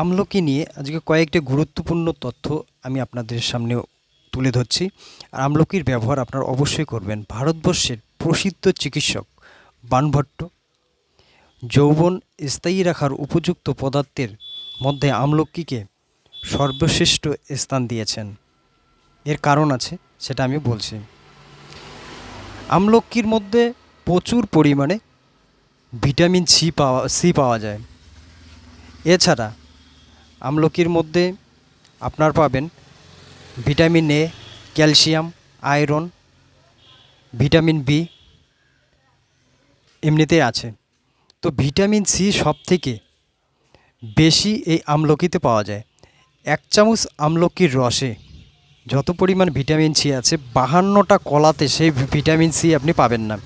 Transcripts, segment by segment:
আমলকি নিয়ে আজকে কয়েকটি গুরুত্বপূর্ণ তথ্য আমি আপনাদের সামনে তুলে ধরছি। আর আমলকির ব্যবহার আপনারা অবশ্যই করবেন। ভারতবর্ষের প্রসিদ্ধ চিকিৎসক বানভট্ট যৌবন স্থায়ী রাখার উপযুক্ত পদার্থের মধ্যে আমলকিকে সর্বশ্রেষ্ঠ স্থান দিয়েছেন। এর কারণ আছে, সেটা আমি বলছি। আমলকির মধ্যে প্রচুর পরিমাণে ভিটামিন সি পাওয়া সি পাওয়া যায়। এছাড়া আমলকির মধ্যে আপনার পাবেন vitamin A, calcium, iron, vitamin B এমনিতেই আছে। তো ভিটামিন সি সব থেকে বেশি এই আমলকিতে পাওয়া যায়। এক চামচ আমলকির রসে যত পরিমাণ ভিটামিন সি আছে, বাহান্নটা কলাতে সেই ভিটামিন সি আপনি পাবেন না।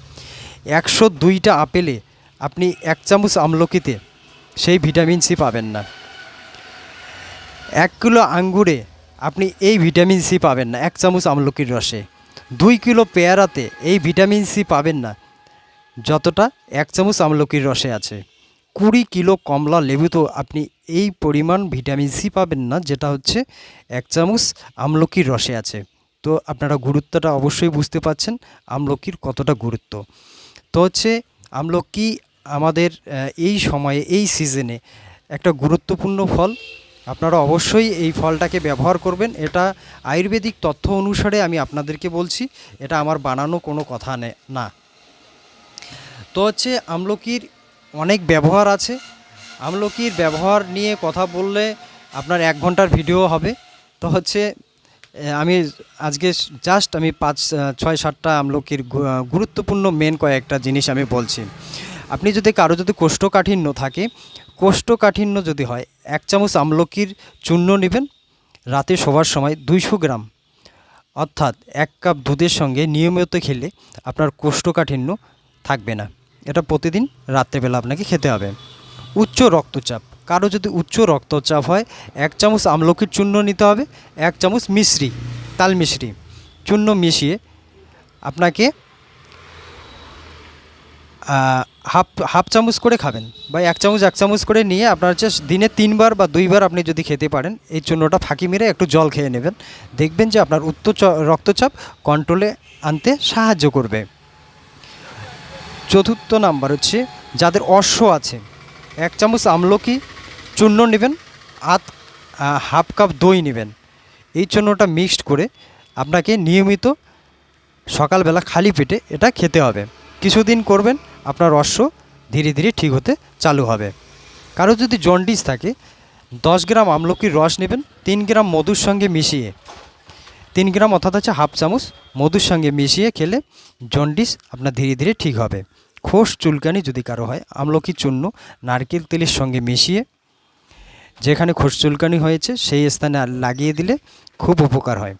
একশো দুইটা আপেলে আপনি এক চামচ আমলকিতে সেই ভিটামিন সি পাবেন না। এক কিলো আঙ্গুরে আপনি এই ভিটামিন সি পাবেন না, এক চামচ আমলকির রসে। দুই কিলো পেয়ারাতে এই ভিটামিন সি পাবেন না, যতটা এক চামচ আমলকির রসে আছে। কুড়ি কিলো কমলা লেবুতেও আপনি এই পরিমাণ ভিটামিন সি পাবেন না, যেটা হচ্ছে এক চামচ আমলকির রসে আছে। তো আপনারা গুরুত্বটা অবশ্যই বুঝতে পারছেন, আমলকির কতটা গুরুত্ব। তো হচ্ছে আমলকি আমাদের এই সময়ে, এই সিজনে একটা গুরুত্বপূর্ণ ফল আপনারা অবশ্যই এই ফলটাকে ব্যবহার করবেন। এটা আয়ুর্বেদিক তথ্য অনুসারে আমি আপনাদেরকে বলছি, এটা আমার বানানো কোনো কথা নে- তো হচ্ছে আমলকির অনেক ব্যবহার আছে। আমলকির ব্যবহার নিয়ে কথা বললে আপনার এক ঘণ্টার ভিডিও হবে। তো হচ্ছে আমি আজকে জাস্ট আমি পাঁচ ছয়, সাতটা আমলকির গুরুত্বপূর্ণ মেন কয়েকটা জিনিস আমি বলছি। আপনি যদি কারও যদি কোষ্ঠকাঠিন্য থাকে, কোষ্ঠকাঠিন্য যদি হয়, এক চামচ আমলকির চূর্ণ নেবেন, রাতে শোবার সময় দুইশো গ্রাম। অর্থাৎ এক কাপ দুধের সঙ্গে নিয়মিত খেলে আপনার কোষ্ঠকাঠিন্য থাকবে না। এটা প্রতিদিন রাত্রেবেলা আপনাকে খেতে হবে। উচ্চ রক্তচাপ। কারও যদি উচ্চ রক্তচাপ হয়, এক চামচ আমলকির চূর্ণ নিতে হবে, এক চামচ মিশ্রি, তাল মিশ্রি। চূর্ণ মিশিয়ে আপনাকে হাফ হাফ চামচ করে খাবেন বা এক চামচ এক চামচ করে নিয়ে আপনার হচ্ছে দিনে তিনবার বা দুইবার আপনি যদি খেতে পারেন, এই চূর্ণটা ফাঁকি মেরে একটু জল খেয়ে নেবেন। দেখবেন যে আপনার উচ্চ রক্তচাপ কন্ট্রোলে আনতে সাহায্য করবে। চতুর্থ নাম্বার হচ্ছে, যাদের অশ্ব আছে, এক চামচ আমলকি, চূর্ণ নেবেন, আধ হাফ কাপ দই নেবেন। এই চূর্ণটা মিক্সড করে আপনাকে নিয়মিত সকালবেলা খালি পেটে এটা খেতে হবে। কিছুদিন করবেন আপনার অশ্ব ধীরে ধীরে ঠিক হতে চালু হবে। কারও যদি জন্ডিস থাকে, দশ গ্রাম আমলকির রস নেবেন, তিন গ্রাম মধুর সঙ্গে মিশিয়ে। তিন গ্রাম অর্থাৎ হচ্ছে হাফ চামচ মধুর সঙ্গে মিশিয়ে খেলে জন্ডিস আপনার ধীরে ধীরে ঠিক হবে। খোস চুলকানি যদি কারও হয় আমলকি চূর্ণ নারকেল তেলের সঙ্গে মিশিয়ে, যেখানে খোস চুলকানি হয়েছে, সেই স্থানে লাগিয়ে দিলে খুব উপকার হয়।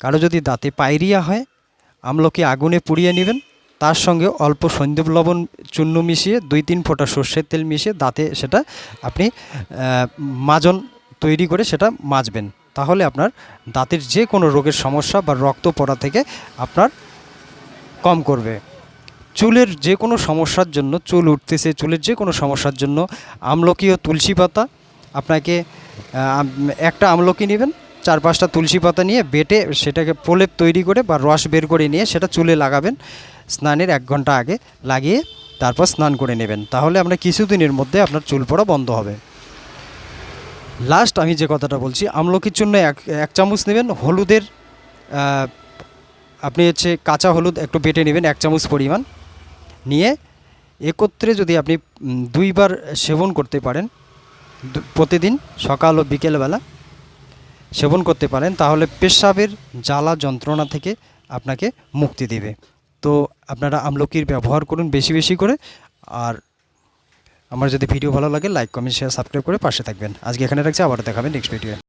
কারও যদি দাঁতে পায়রিয়া হয়, আমলকি আগুনে পুড়িয়ে নেবেন তার সঙ্গে অল্প সন্দীপ লবণ চূর্ণ মিশিয়ে দুই তিন ফোঁটা সর্ষের তেল মিশিয়ে দাঁতে সেটা আপনি মাজন তৈরি করে সেটা মাজবেন। তাহলে আপনার দাঁতের যে কোনো রোগের সমস্যা বা রক্ত পড়া থেকে আপনার কম করবে। চুলের যে কোনো সমস্যার জন্য, চুল উঠতেছে, চুলের যে কোনো সমস্যার জন্য আমলকি ও তুলসী পাতা, আপনাকে একটা আমলকি নেবেন, চার পাঁচটা তুলসী পাতা নিয়ে বেটে সেটাকে প্রলেপ তৈরি করে বা রস বের করে নিয়ে সেটা চুলে লাগাবেন। স্নানের এক ঘণ্টা আগে লাগিয়ে তারপর স্নান করে নেবেন। তাহলে আপনার কিছুদিনের মধ্যে আপনার চুল পড়া বন্ধ হবে। লাস্ট আমি যে কথাটা বলছি, আমলকির জন্য এক এক চামচ নেবেন হলুদের আপনি হচ্ছে কাঁচা হলুদ একটু বেটে নেবেন, এক চামচ পরিমাণ। নিয়ে একত্রে যদি আপনি দুইবার সেবন করতে পারেন প্রতিদিন সকাল ও বিকেলবেলা সেবন করতে পারেন, তাহলে পেশাবের জ্বালা যন্ত্রণা থেকে আপনাকে মুক্তি দেবে। তো আপনারা আমলকির ব্যবহার করুন বেশি বেশি করে। আর আমার যদি ভিডিও ভালো লাগে লাইক কমেন্ট শেয়ার সাবস্ক্রাইব করে পাশে থাকবেন। আজকে এখানে রাখছি আবার দেখাবেন নেক্সট ভিডিও